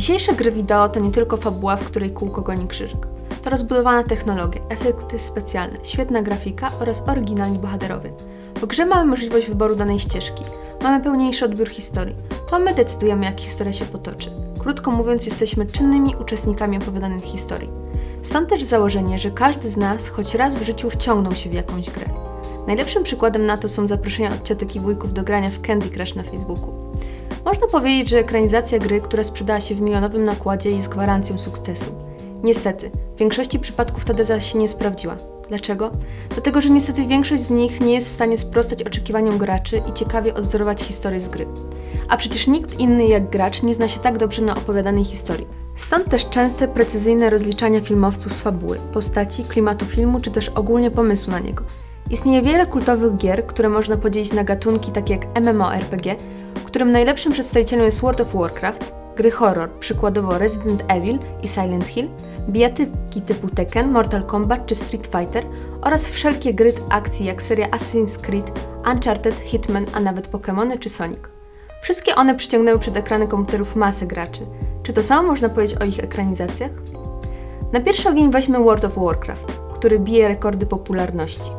Dzisiejsze gry wideo to nie tylko fabuła, w której kółko goni krzyżyk. To rozbudowana technologia, efekty specjalne, świetna grafika oraz oryginalni bohaterowie. W grze mamy możliwość wyboru danej ścieżki, mamy pełniejszy odbiór historii. To my decydujemy, jak historia się potoczy. Krótko mówiąc, jesteśmy czynnymi uczestnikami opowiadanych historii. Stąd też założenie, że każdy z nas choć raz w życiu wciągnął się w jakąś grę. Najlepszym przykładem na to są zaproszenia od ciotek i wujków do grania w Candy Crush na Facebooku. Można powiedzieć, że ekranizacja gry, która sprzedała się w milionowym nakładzie, jest gwarancją sukcesu. Niestety, w większości przypadków ta teza się nie sprawdziła. Dlaczego? Dlatego, że niestety większość z nich nie jest w stanie sprostać oczekiwaniom graczy i ciekawie odwzorować historię z gry. A przecież nikt inny jak gracz nie zna się tak dobrze na opowiadanej historii. Stąd też częste, precyzyjne rozliczania filmowców z fabuły, postaci, klimatu filmu czy też ogólnie pomysłu na niego. Istnieje wiele kultowych gier, które można podzielić na gatunki takie jak MMORPG, którym najlepszym przedstawicielem jest World of Warcraft, gry horror, przykładowo Resident Evil i Silent Hill, bijatyki typu Tekken, Mortal Kombat czy Street Fighter oraz wszelkie gry akcji jak seria Assassin's Creed, Uncharted, Hitman, a nawet Pokémony czy Sonic. Wszystkie one przyciągnęły przed ekrany komputerów masę graczy. Czy to samo można powiedzieć o ich ekranizacjach? Na pierwszy ogień weźmy World of Warcraft, który bije rekordy popularności.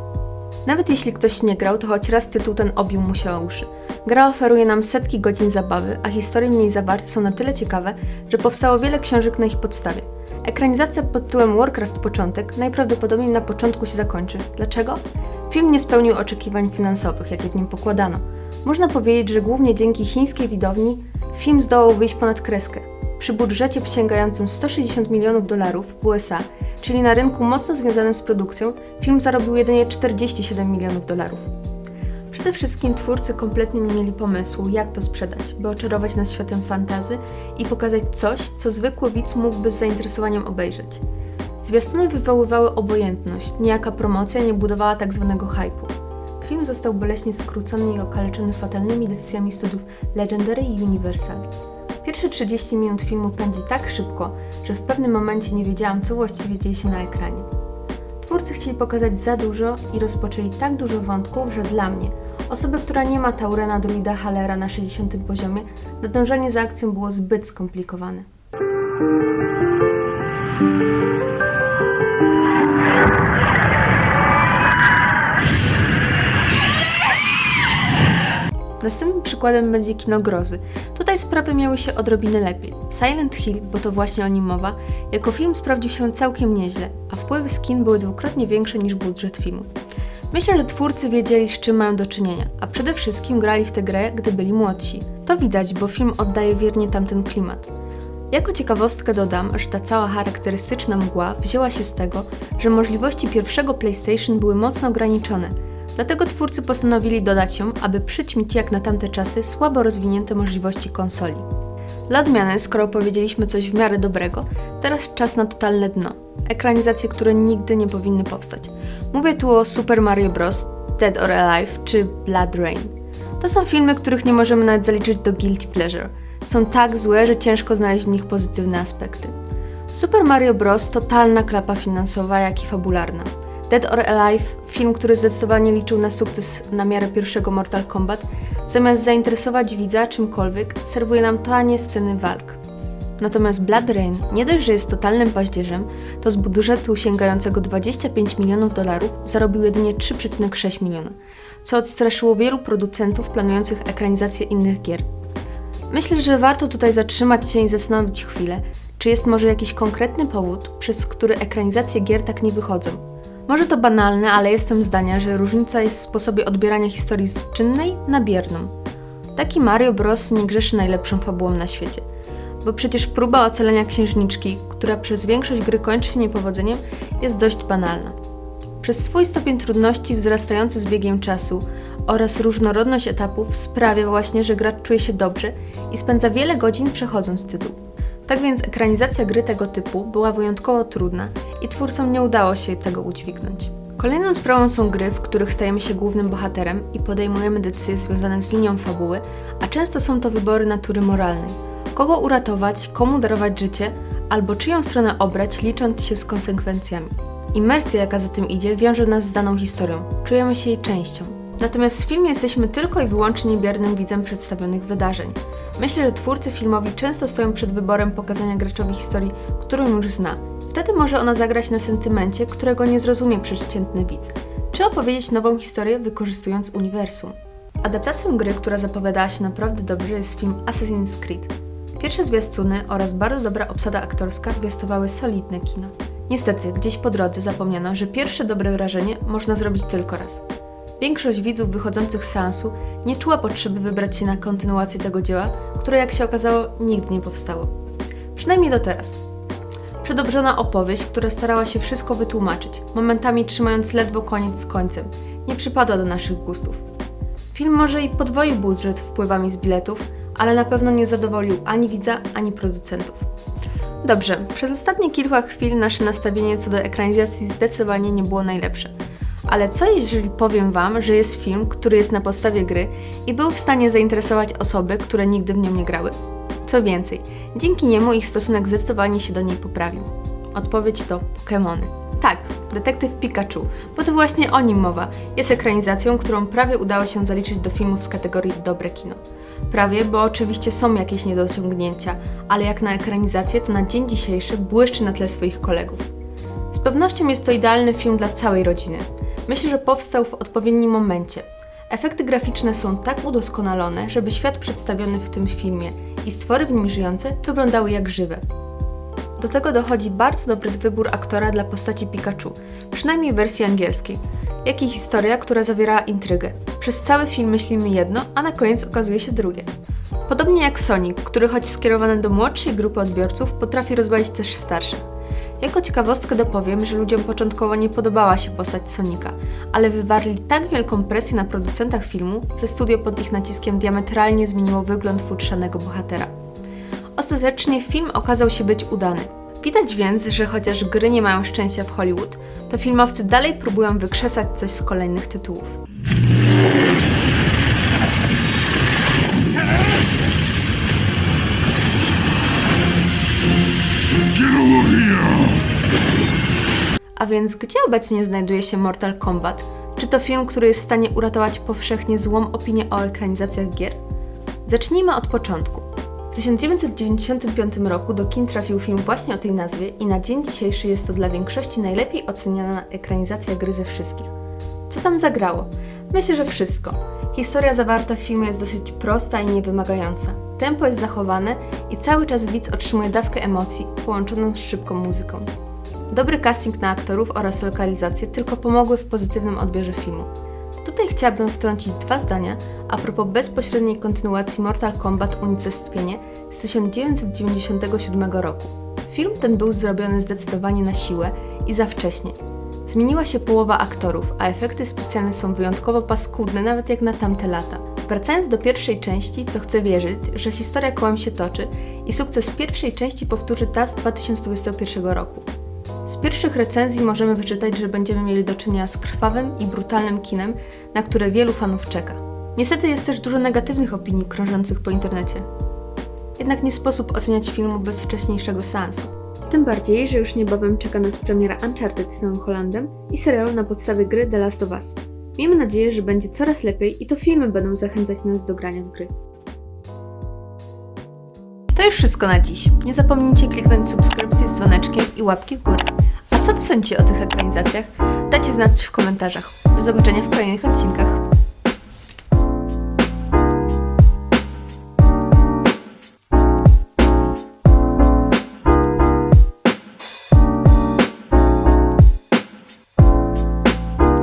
Nawet jeśli ktoś nie grał, to choć raz tytuł ten obił mu się o uszy. Gra oferuje nam setki godzin zabawy, a historie w niej zawarte są na tyle ciekawe, że powstało wiele książek na ich podstawie. Ekranizacja pod tytułem Warcraft Początek najprawdopodobniej na początku się zakończy. Dlaczego? Film nie spełnił oczekiwań finansowych, jakie w nim pokładano. Można powiedzieć, że głównie dzięki chińskiej widowni film zdołał wyjść ponad kreskę. Przy budżecie sięgającym 160 milionów dolarów w USA, czyli na rynku mocno związanym z produkcją, film zarobił jedynie 47 milionów dolarów. Przede wszystkim twórcy kompletnie nie mieli pomysłu, jak to sprzedać, by oczarować nas światem fantazy i pokazać coś, co zwykły widz mógłby z zainteresowaniem obejrzeć. Zwiastuny wywoływały obojętność, niejaka promocja nie budowała tak zwanego hypu. Film został boleśnie skrócony i okaleczony fatalnymi decyzjami studiów Legendary i Universal. Pierwsze 30 minut filmu pędzi tak szybko, że w pewnym momencie nie wiedziałam, co właściwie dzieje się na ekranie. Twórcy chcieli pokazać za dużo i rozpoczęli tak dużo wątków, że dla mnie, osoby, która nie ma Taurena druida Halera na 60 poziomie, nadążanie za akcją było zbyt skomplikowane. Następnym przykładem będzie kino grozy. Tutaj sprawy miały się odrobinę lepiej. Silent Hill, bo to właśnie o nim mowa, jako film sprawdził się całkiem nieźle, a wpływy z kin były dwukrotnie większe niż budżet filmu. Myślę, że twórcy wiedzieli, z czym mają do czynienia, a przede wszystkim grali w tę grę, gdy byli młodsi. To widać, bo film oddaje wiernie tamten klimat. Jako ciekawostkę dodam, że ta cała charakterystyczna mgła wzięła się z tego, że możliwości pierwszego PlayStation były mocno ograniczone – Dlatego twórcy postanowili dodać ją, aby przyćmić jak na tamte czasy słabo rozwinięte możliwości konsoli. Dla odmiany, skoro powiedzieliśmy coś w miarę dobrego, teraz czas na totalne dno. Ekranizacje, które nigdy nie powinny powstać. Mówię tu o Super Mario Bros., Dead or Alive czy Blood Rain. To są filmy, których nie możemy nawet zaliczyć do guilty pleasure. Są tak złe, że ciężko znaleźć w nich pozytywne aspekty. Super Mario Bros. totalna klapa finansowa, jak i fabularna. Dead or Alive, film, który zdecydowanie liczył na sukces na miarę pierwszego Mortal Kombat, zamiast zainteresować widza czymkolwiek, serwuje nam tanie sceny walk. Natomiast Blood Rain nie dość, że jest totalnym paździerzem, to z budżetu sięgającego 25 milionów dolarów zarobił jedynie 3,6 miliona, co odstraszyło wielu producentów planujących ekranizację innych gier. Myślę, że warto tutaj zatrzymać się i zastanowić chwilę, czy jest może jakiś konkretny powód, przez który ekranizacje gier tak nie wychodzą, może to banalne, ale jestem zdania, że różnica jest w sposobie odbierania historii z czynnej na bierną. Taki Mario Bros. nie grzeszy najlepszą fabułą na świecie. Bo przecież próba ocalenia księżniczki, która przez większość gry kończy się niepowodzeniem, jest dość banalna. Przez swój stopień trudności wzrastający z biegiem czasu oraz różnorodność etapów sprawia właśnie, że gracz czuje się dobrze i spędza wiele godzin przechodząc tytuł. Tak więc ekranizacja gry tego typu była wyjątkowo trudna i twórcom nie udało się tego udźwignąć. Kolejną sprawą są gry, w których stajemy się głównym bohaterem i podejmujemy decyzje związane z linią fabuły, a często są to wybory natury moralnej. Kogo uratować, komu darować życie, albo czyją stronę obrać, licząc się z konsekwencjami. Imersja, jaka za tym idzie, wiąże nas z daną historią. Czujemy się jej częścią. Natomiast w filmie jesteśmy tylko i wyłącznie biernym widzem przedstawionych wydarzeń. Myślę, że twórcy filmowi często stoją przed wyborem pokazania graczowi historii, którą już zna. Wtedy może ona zagrać na sentymencie, którego nie zrozumie przeciętny widz. Czy opowiedzieć nową historię, wykorzystując uniwersum. Adaptacją gry, która zapowiadała się naprawdę dobrze, jest film Assassin's Creed. Pierwsze zwiastuny oraz bardzo dobra obsada aktorska zwiastowały solidne kino. Niestety, gdzieś po drodze zapomniano, że pierwsze dobre wrażenie można zrobić tylko raz. Większość widzów wychodzących z seansu nie czuła potrzeby wybrać się na kontynuację tego dzieła, które jak się okazało nigdy nie powstało. Przynajmniej do teraz. Przedobrzona opowieść, która starała się wszystko wytłumaczyć, momentami trzymając ledwo koniec z końcem, nie przypadła do naszych gustów. Film może i podwoił budżet wpływami z biletów, ale na pewno nie zadowolił ani widza, ani producentów. Dobrze, przez ostatnie kilka chwil nasze nastawienie co do ekranizacji zdecydowanie nie było najlepsze. Ale co jeżeli powiem Wam, że jest film, który jest na podstawie gry i był w stanie zainteresować osoby, które nigdy w nią nie grały? Co więcej, dzięki niemu ich stosunek zdecydowanie się do niej poprawił. Odpowiedź to Pokémony. Tak, detektyw Pikachu, bo to właśnie o nim mowa, jest ekranizacją, którą prawie udało się zaliczyć do filmów z kategorii dobre kino. Prawie, bo oczywiście są jakieś niedociągnięcia, ale jak na ekranizację, to na dzień dzisiejszy błyszczy na tle swoich kolegów. Z pewnością jest to idealny film dla całej rodziny. Myślę, że powstał w odpowiednim momencie. Efekty graficzne są tak udoskonalone, żeby świat przedstawiony w tym filmie i stwory w nim żyjące wyglądały jak żywe. Do tego dochodzi bardzo dobry wybór aktora dla postaci Pikachu, przynajmniej w wersji angielskiej, jak i historia, która zawierała intrygę. Przez cały film myślimy jedno, a na koniec okazuje się drugie. Podobnie jak Sonic, który choć skierowany do młodszej grupy odbiorców, potrafi rozbawić też starszych. Jako ciekawostkę dopowiem, że ludziom początkowo nie podobała się postać Sonika, ale wywarli tak wielką presję na producentach filmu, że studio pod ich naciskiem diametralnie zmieniło wygląd futrzanego bohatera. Ostatecznie film okazał się być udany. Widać więc, że chociaż gry nie mają szczęścia w Hollywood, to filmowcy dalej próbują wykrzesać coś z kolejnych tytułów. A więc gdzie obecnie znajduje się Mortal Kombat? Czy to film, który jest w stanie uratować powszechnie złą opinię o ekranizacjach gier? Zacznijmy od początku. W 1995 roku do kin trafił film właśnie o tej nazwie i na dzień dzisiejszy jest to dla większości najlepiej oceniana ekranizacja gry ze wszystkich. Co tam zagrało? Myślę, że wszystko. Historia zawarta w filmie jest dosyć prosta i niewymagająca. Tempo jest zachowane i cały czas widz otrzymuje dawkę emocji połączoną z szybką muzyką. Dobry casting na aktorów oraz lokalizacje tylko pomogły w pozytywnym odbiorze filmu. Tutaj chciałabym wtrącić dwa zdania a propos bezpośredniej kontynuacji Mortal Kombat Unicestwienie z 1997 roku. Film ten był zrobiony zdecydowanie na siłę i za wcześnie. Zmieniła się połowa aktorów, a efekty specjalne są wyjątkowo paskudne nawet jak na tamte lata. Wracając do pierwszej części, to chcę wierzyć, że historia kołem się toczy i sukces pierwszej części powtórzy ta z 2021 roku. Z pierwszych recenzji możemy wyczytać, że będziemy mieli do czynienia z krwawym i brutalnym kinem, na które wielu fanów czeka. Niestety jest też dużo negatywnych opinii krążących po internecie. Jednak nie sposób oceniać filmu bez wcześniejszego seansu. Tym bardziej, że już niebawem czeka nas premiera Uncharted z Nowym Holandem i serial na podstawie gry The Last of Us. Miejmy nadzieję, że będzie coraz lepiej i to filmy będą zachęcać nas do grania w gry. To już wszystko na dziś. Nie zapomnijcie kliknąć subskrypcji z dzwoneczkiem i łapki w górę. A co wy sądzicie o tych ekranizacjach? Dajcie znać w komentarzach. Do zobaczenia w kolejnych odcinkach.